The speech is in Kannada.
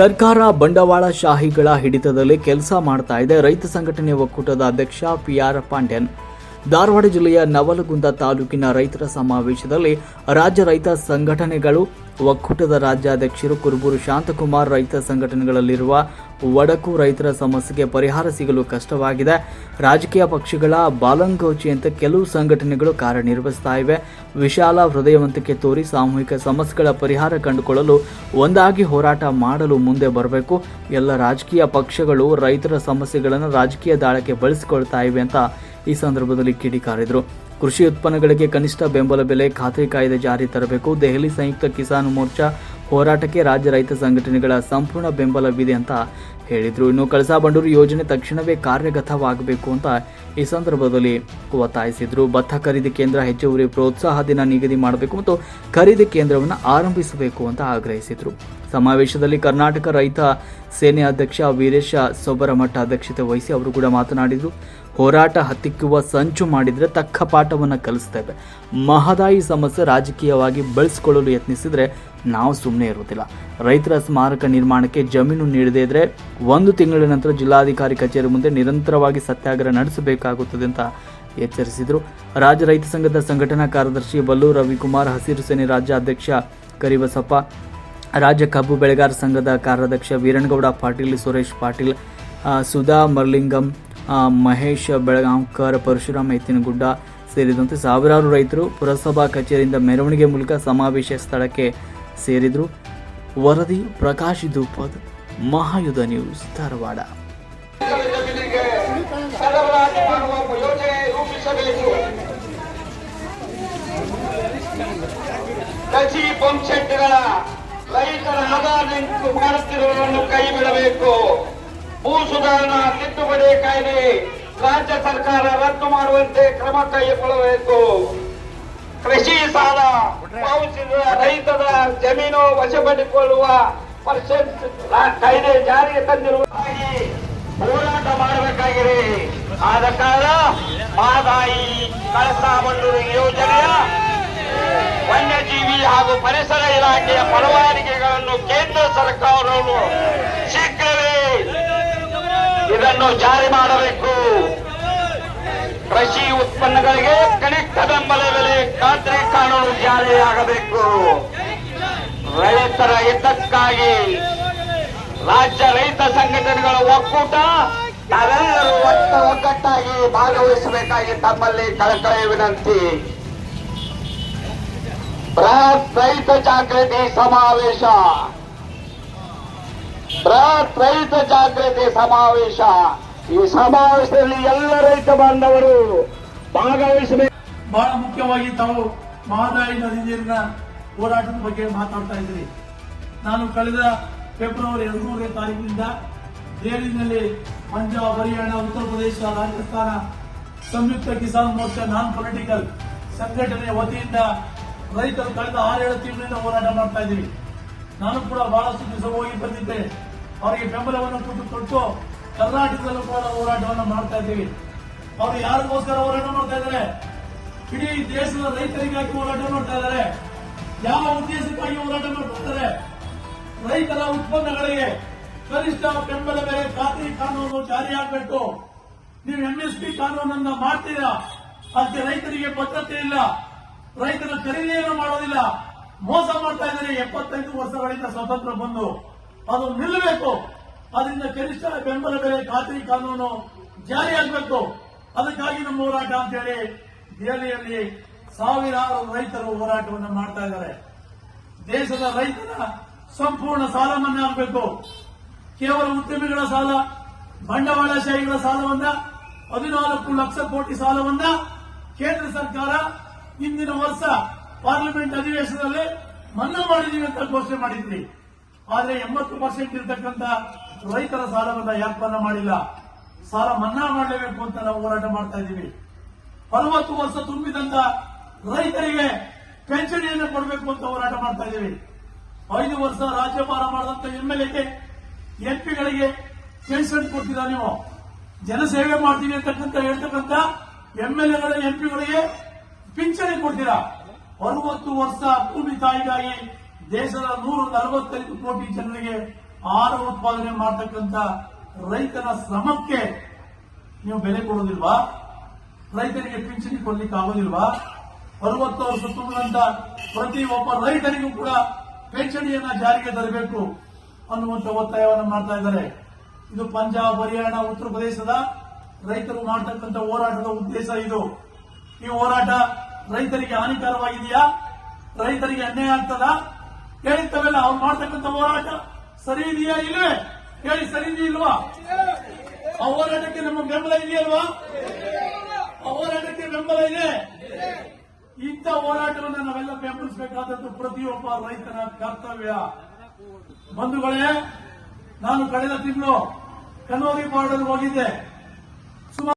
ಸರ್ಕಾರ ಬಂಡವಾಳ ಶಾಹಿಗಳ ಹಿಡಿತದಲ್ಲಿ ಕೆಲಸ ಮಾಡ್ತಾ ಇದೆ. ರೈತ ಸಂಘಟನೆ ಒಕ್ಕೂಟದ ಅಧ್ಯಕ್ಷ ಪಿ ಆರ್ ಪಾಂಡ್ಯನ್ ಧಾರವಾಡ ಜಿಲ್ಲೆಯ ನವಲಗುಂದ ತಾಲೂಕಿನ ರೈತರ ಸಮಾವೇಶದಲ್ಲಿ ರಾಜ್ಯ ರೈತ ಸಂಘಟನೆಗಳು, ಒಕ್ಕೂಟದ ರಾಜ್ಯಾಧ್ಯಕ್ಷರು ಕುರುಬೂರು ಶಾಂತಕುಮಾರ್ ರೈತ ಸಂಘಟನೆಗಳಲ್ಲಿರುವ ಒಡಕು ರೈತರ ಸಮಸ್ಯೆಗೆ ಪರಿಹಾರ ಸಿಗಲು ಕಷ್ಟವಾಗಿದೆ. ರಾಜಕೀಯ ಪಕ್ಷಗಳ ಬಾಲಂಗೋಚಿಯಂತೆ ಕೆಲವು ಸಂಘಟನೆಗಳು ಕಾರ್ಯನಿರ್ವಹಿಸ್ತಾ ಇವೆ. ವಿಶಾಲ ಹೃದಯವಂತಿಕೆ ತೋರಿ ಸಾಮೂಹಿಕ ಸಮಸ್ಯೆಗಳ ಪರಿಹಾರ ಕಂಡುಕೊಳ್ಳಲು ಒಂದಾಗಿ ಹೋರಾಟ ಮಾಡಲು ಮುಂದೆ ಬರಬೇಕು. ಎಲ್ಲ ರಾಜಕೀಯ ಪಕ್ಷಗಳು ರೈತರ ಸಮಸ್ಯೆಗಳನ್ನು ರಾಜಕೀಯ ದಾಳಕ್ಕೆ ಬಳಸಿಕೊಳ್ತಾ ಇವೆ ಅಂತ ಈ ಸಂದರ್ಭದಲ್ಲಿ ಕಿಡಿಕಾರಿದರು. ಕೃಷಿ ಉತ್ಪನ್ನಗಳಿಗೆ ಕನಿಷ್ಠ ಬೆಂಬಲ ಬೆಲೆ ಖಾತ್ರಿ ಕಾಯ್ದೆ ಜಾರಿ ತರಬೇಕು. ದೆಹಲಿ ಸಂಯುಕ್ತ ಕಿಸಾನ್ ಮೋರ್ಚಾ ಹೋರಾಟಕ್ಕೆ ರಾಜ್ಯ ರೈತ ಸಂಘಟನೆಗಳ ಸಂಪೂರ್ಣ ಬೆಂಬಲವಿದೆ ಅಂತ ಹೇಳಿದರು. ಇನ್ನು ಕಳಸಾ ಬಂಡೂರು ಯೋಜನೆ ತಕ್ಷಣವೇ ಕಾರ್ಯಗತವಾಗಬೇಕು ಅಂತ ಈ ಸಂದರ್ಭದಲ್ಲಿ ಒತ್ತಾಯಿಸಿದರು. ಭತ್ತ ಖರೀದಿ ಕೇಂದ್ರ ಹೆಚ್ಚುವರಿ ಪ್ರೋತ್ಸಾಹ ದಿನ ನಿಗದಿ ಮಾಡಬೇಕು ಮತ್ತು ಖರೀದಿ ಕೇಂದ್ರವನ್ನು ಆರಂಭಿಸಬೇಕು ಅಂತ ಆಗ್ರಹಿಸಿದರು. ಸಮಾವೇಶದಲ್ಲಿ ಕರ್ನಾಟಕ ರೈತ ಸೇನೆ ಅಧ್ಯಕ್ಷ ವೀರೇಶ ಸೊಬರಮಠ ಅಧ್ಯಕ್ಷತೆ ವಹಿಸಿ ಅವರು ಕೂಡ ಮಾತನಾಡಿದರು. ಹೋರಾಟ ಹತ್ತಿಕ್ಕುವ ಸಂಚು ಮಾಡಿದರೆ ತಕ್ಕ ಪಾಠವನ್ನು ಕಲಿಸ್ತೇವೆ. ಮಹದಾಯಿ ಸಮಸ್ಯೆ ರಾಜಕೀಯವಾಗಿ ಬಳಸಿಕೊಳ್ಳಲು ಯತ್ನಿಸಿದರೆ ನಾವು ಸುಮ್ಮನೆ ಇರುವುದಿಲ್ಲ. ರೈತರ ಸ್ಮಾರಕ ನಿರ್ಮಾಣಕ್ಕೆ ಜಮೀನು ನೀಡದೇ ಇದ್ರೆ ಒಂದು ತಿಂಗಳ ನಂತರ ಜಿಲ್ಲಾಧಿಕಾರಿ ಕಚೇರಿ ಮುಂದೆ ನಿರಂತರವಾಗಿ ಸತ್ಯಾಗ್ರಹ ನಡೆಸಬೇಕಾಗುತ್ತದೆ ಅಂತ ಎಚ್ಚರಿಸಿದರು. ರಾಜ್ಯ ರೈತ ಸಂಘದ ಸಂಘಟನಾ ಕಾರ್ಯದರ್ಶಿ ಬಲ್ಲು ರವಿಕುಮಾರ್, ಹಸಿರು ಸೇನೆ ರಾಜ್ಯಾಧ್ಯಕ್ಷ ಕರಿಬಸಪ್ಪ, ರಾಜ್ಯ ಕಬ್ಬು ಬೆಳೆಗಾರ ಸಂಘದ ಕಾರ್ಯಾಧ್ಯಕ್ಷ ವೀರಣಗೌಡ ಪಾಟೀಲ್, ಸುರೇಶ್ ಪಾಟೀಲ್ ಸುಧಾ ಮರ್ಲಿಂಗಂ ಮಹೇಶ್ ಬೆಳಗಾಂವ್ಕರ್, ಪರಶುರಾಮ್ ಎತ್ತಿನಗುಡ್ಡ ಸೇರಿದಂತೆ ಸಾವಿರಾರು ರೈತರು ಪುರಸಭಾ ಕಚೇರಿಯಿಂದ ಮೆರವಣಿಗೆ ಮೂಲಕ ಸಮಾವೇಶ ಸ್ಥಳಕ್ಕೆ ಸೇರಿದರು. ವರದಿ ಪ್ರಕಾಶ್ ಧೂಪದ್ ಮಹಾಯುಧ ನ್ಯೂಸ್ ಧಾರವಾಡ. ಯೋಜನೆ ಪಂಪ್ಸೆಟ್ಗಳ ರೈತರ ಆಧಾರ ಲಿಂಕ್ ಮಾಡುತ್ತಿರುವುದನ್ನು ಕೈ ಬಿಡಬೇಕು ಭೂ ಸುಧಾರಣಾ ತಿದ್ದುಪಡಿ ಕಾಯ್ದೆ ರಾಜ್ಯ ಸರ್ಕಾರ ರದ್ದು ಮಾಡುವಂತೆ ಕ್ರಮ ಕೈಗೊಳ್ಳಬೇಕು. ಕೃಷಿ ಸಾಲ ಜಮೀನು ವಶಪಡಿಕೊಳ್ಳುವ ಪರ್ಸೆಂಟ್ ಕಾಯ್ದೆ ಜಾರಿಗೆ ತಂದಿರುವ ಹೋರಾಟ ಮಾಡಬೇಕಾಗಿದೆ. ಆದ ಕಾರಣ ಮಾದಾಯಿ ಕಳಸಾ ಬಂಡೂರು ಯೋಜನೆಯ ವನ್ಯಜೀವಿ ಹಾಗೂ ಪರಿಸರ ಇಲಾಖೆಯ ಪರವಾನಿಗೆಗಳನ್ನು ಕೇಂದ್ರ ಸರ್ಕಾರವು ಶೀಘ್ರವೇ ಇದನ್ನು ಜಾರಿ ಮಾಡಬೇಕು. ಕೃಷಿ ಉತ್ಪನ್ನಗಳಿಗೆ ಕನಿಷ್ಠ ಬೆಂಬಲ ಬೆಲೆ ಖಾತ್ರಿ ಕಾನೂನು ಜಾರಿಯಾಗಬೇಕು. ರೈತರ ಹಿತಕ್ಕಾಗಿ ರಾಜ್ಯ ರೈತ ಸಂಘಟನೆಗಳ ಒಕ್ಕೂಟ ನಾವೆಲ್ಲರೂ ಒಟ್ಟು ಒಗ್ಗಟ್ಟಾಗಿ ಭಾಗವಹಿಸಬೇಕಾಗಿ ತಮ್ಮಲ್ಲಿ ಕಳಕಳಿ ವಿನಂತಿ. ಬೃಹತ್ ರೈತ ಜಾಗೃತಿ ಸಮಾವೇಶ. ಬೃಹತ್ ರೈತ ಜಾಗೃತಿ ಸಮಾವೇಶ. ಈ ಸಮಾವೇಶದಲ್ಲಿ ಎಲ್ಲ ರೈತ ಬಾಂಧವರು ಭಾಗವಹಿಸಬೇಕು. ಬಹಳ ಮುಖ್ಯವಾಗಿ ತಾವು ಮಹದಾಯಿ ನದಿ ನೀರಿನ ಹೋರಾಟದ ಬಗ್ಗೆ ಮಾತಾಡ್ತಾ ಇದ್ದೀರಿ ನಾನು ಕಳೆದ ಫೆಬ್ರವರಿ ಹದಿಮೂರನೇ ತಾರೀಕಿನಿಂದ ದೆಹಲಿನಲ್ಲಿ ಪಂಜಾಬ್, ಹರಿಯಾಣ, ಉತ್ತರ ಪ್ರದೇಶ, ರಾಜಸ್ಥಾನ ಸಂಯುಕ್ತ ಕಿಸಾನ್ ಮೋರ್ಚಾ ನಾನ್ ಪೊಲಿಟಿಕಲ್ ಸಂಘಟನೆಯ ವತಿಯಿಂದ ರೈತರು ಕಳೆದ ಆರೇಳು ತಿಂಗಳಿಂದ ಹೋರಾಟ ಮಾಡ್ತಾ ಇದ್ದೀವಿ. ನಾನು ಕೂಡ ಬಹಳಷ್ಟು ದಿವಸ ಹೋಗಿ ಬಂದಿದ್ದೆ. ಅವರಿಗೆ ಬೆಂಬಲವನ್ನು ಕೊಟ್ಟು ಕೊಟ್ಟು ಕರ್ನಾಟಕದಲ್ಲೂ ಕೂಡ ಹೋರಾಟವನ್ನು ಮಾಡ್ತಾ ಇದ್ದೀವಿ. ಅವರು ಯಾರಿಗೋಸ್ಕರ ಹೋರಾಟ ಮಾಡ್ತಾ ಇದ್ದಾರೆ? ಇಡೀ ದೇಶದ ರೈತರಿಗಾಗಿ ಹೋರಾಟ ಮಾಡ್ತಾ ಇದ್ದಾರೆ. ಯಾವ ಉದ್ದೇಶಕ್ಕಾಗಿ ಹೋರಾಟ ಮಾಡುತ್ತಾರೆ ರೈತರ ಉತ್ಪನ್ನಗಳಿಗೆ ಕನಿಷ್ಠ ಬೆಂಬಲ ಬೆಲೆ ಖಾತ್ರಿ ಕಾನೂನು ಜಾರಿಯಾಗಬೇಕು ನೀವು ಎಂಎಸ್ಪಿ ಕಾನೂನನ್ನ ಮಾಡ್ತೀರಾ? ಅದಕ್ಕೆ ರೈತರಿಗೆ ಭದ್ರತೆ ಇಲ್ಲ. ರೈತರ ಖರೀದಿಯನ್ನು ಮಾಡೋದಿಲ್ಲ. ಮೋಸ ಮಾಡ್ತಾ ಇದ್ದಾರೆ. ಎಪ್ಪತ್ತೈದು ವರ್ಷಗಳಿಂದ ಸ್ವತಂತ್ರ ಬಂದು. ಅದು ನಿಲ್ಲಬೇಕು. ಅದರಿಂದ ಕನಿಷ್ಠ ಬೆಂಬಲ ಬೆಲೆ ಖಾತ್ರಿ ಕಾನೂನು ಜಾರಿಯಾಗಬೇಕು ಅದಕ್ಕಾಗಿ ನಮ್ಮ ಹೋರಾಟ ಅಂತೇಳಿ ದೆಹಲಿಯಲ್ಲಿ ಸಾವಿರಾರು ರೈತರು ಹೋರಾಟವನ್ನು ಮಾಡ್ತಾ ಇದ್ದಾರೆ. ದೇಶದ ರೈತರ ಸಂಪೂರ್ಣ ಸಾಲ ಮನ್ನಾ ಆಗಬೇಕು. ಕೇವಲ ಉದ್ಯಮಿಗಳ ಸಾಲ, ಬಂಡವಾಳಶಾಹಿಗಳ ಸಾಲವನ್ನ, ಹದಿನಾಲ್ಕು ಲಕ್ಷ ಕೋಟಿ ಸಾಲವನ್ನ ಕೇಂದ್ರ ಸರ್ಕಾರ ಇಂದಿನ ವರ್ಷ ಪಾರ್ಲಿಮೆಂಟ್ ಅಧಿವೇಶನದಲ್ಲಿ ಮನ್ನಾ ಮಾಡಿದೀವಿ ಅಂತ ಘೋಷಣೆ ಮಾಡಿದ್ವಿ ಆದರೆ ಎಂಬತ್ತು ಪರ್ಸೆಂಟ್ ಇರತಕ್ಕಂತ ರೈತರ ಸಾಲವನ್ನ ಯಾಕೆ ಮಾಡಿಲ್ಲ? ಸಾಲ ಮನ್ನಾ ಮಾಡಲೇಬೇಕು ಅಂತ ನಾವು ಹೋರಾಟ ಮಾಡ್ತಾ ಇದ್ದೀವಿ. ಅರವತ್ತು ವರ್ಷ ತುಂಬಿದಂತ ರೈತರಿಗೆ ಪೆನ್ಷನ್ ಕೊಡಬೇಕು ಅಂತ ಹೋರಾಟ ಮಾಡ್ತಾ ಇದ್ದೀವಿ. ಐದು ವರ್ಷ ರಾಜ್ಯಭಾರ ಮಾಡಿದಂತ ಎಂಎಲ್ಎಗೆ ಎಂಪಿಗಳಿಗೆ ಪೆನ್ಷನ್ ಕೊಡ್ತೀರಾ ನೀವು? ಜನಸೇವೆ ಮಾಡ್ತೀವಿ ಅಂತಕ್ಕಂತ ಹೇಳ್ತಕ್ಕಂತ ಎಂಎಲ್ಎಗಳ ಎಂಪಿಗಳಿಗೆ ಪಿಂಚಣಿ ಕೊಡ್ತೀರಾ? ಅರವತ್ತು ವರ್ಷ ಭೂಮಿ ತಾಯಿಗಾಗಿ ದೇಶದ ನೂರ ನಲವತ್ತೈದು ಕೋಟಿ ಜನರಿಗೆ ಆಹಾರ ಉತ್ಪಾದನೆ ಮಾಡ್ತಕ್ಕಂಥ ರೈತನ ಶ್ರಮಕ್ಕೆ ನೀವು ಬೆಲೆ ಕೊಡೋದಿಲ್ವಾ? ರೈತರಿಗೆ ಪಿಂಚಣಿ ಕೊಡ್ಲಿಕ್ಕೆ ಆಗೋದಿಲ್ವಾ ಅರವತ್ತು ವರ್ಷ ತುಂಬಿದಂತ ಪ್ರತಿ ಒಬ್ಬ ರೈತರಿಗೂ ಕೂಡ ಪಿಂಚಣಿಯನ್ನ ಜಾರಿಗೆ ತರಬೇಕು ಅನ್ನುವಂತ ಒತ್ತಾಯವನ್ನು ಮಾಡ್ತಾ ಇದ್ದಾರೆ. ಇದು ಪಂಜಾಬ್, ಹರಿಯಾಣ, ಉತ್ತರ ಪ್ರದೇಶದ ರೈತರು ಮಾಡ್ತಕ್ಕಂಥ ಹೋರಾಟದ ಉದ್ದೇಶ ಇದು. ಈ ಹೋರಾಟ ರೈತರಿಗೆ ಹಾನಿಕರವಾಗಿದೆಯಾ? ರೈತರಿಗೆ ಅನ್ಯಾಯ ಆಗ್ತದ? ಹೇಳಿರ್ತವೆಲ್ಲ ಅವ್ರು ಮಾಡ್ತಕ್ಕಂಥ ಹೋರಾಟ ಸರಿ ಇದೆಯಾ ಇಲ್ವೇ? ಹೇಳಿ, ಸರಿ ಇಲ್ವಾ? ಆ ಹೋರಾಟಕ್ಕೆ ನಮ್ಮ ಬೆಂಬಲ ಇದೆಯಲ್ವಾ? ಆ ಹೋರಾಟಕ್ಕೆ ಬೆಂಬಲ ಇದೆ? ಇಂಥ ಹೋರಾಟವನ್ನು ನಾವೆಲ್ಲ ಬೆಂಬಲಿಸಬೇಕಾದದ್ದು ಪ್ರತಿಯೊಬ್ಬ ರೈತನ ಕರ್ತವ್ಯ. ಬಂಧುಗಳೇ ನಾನು ಕಳೆದ ತಿಂಗಳು ಕನ್ನೋರಿ ಬಾರ್ಡರ್ ಹೋಗಿದ್ದೆ.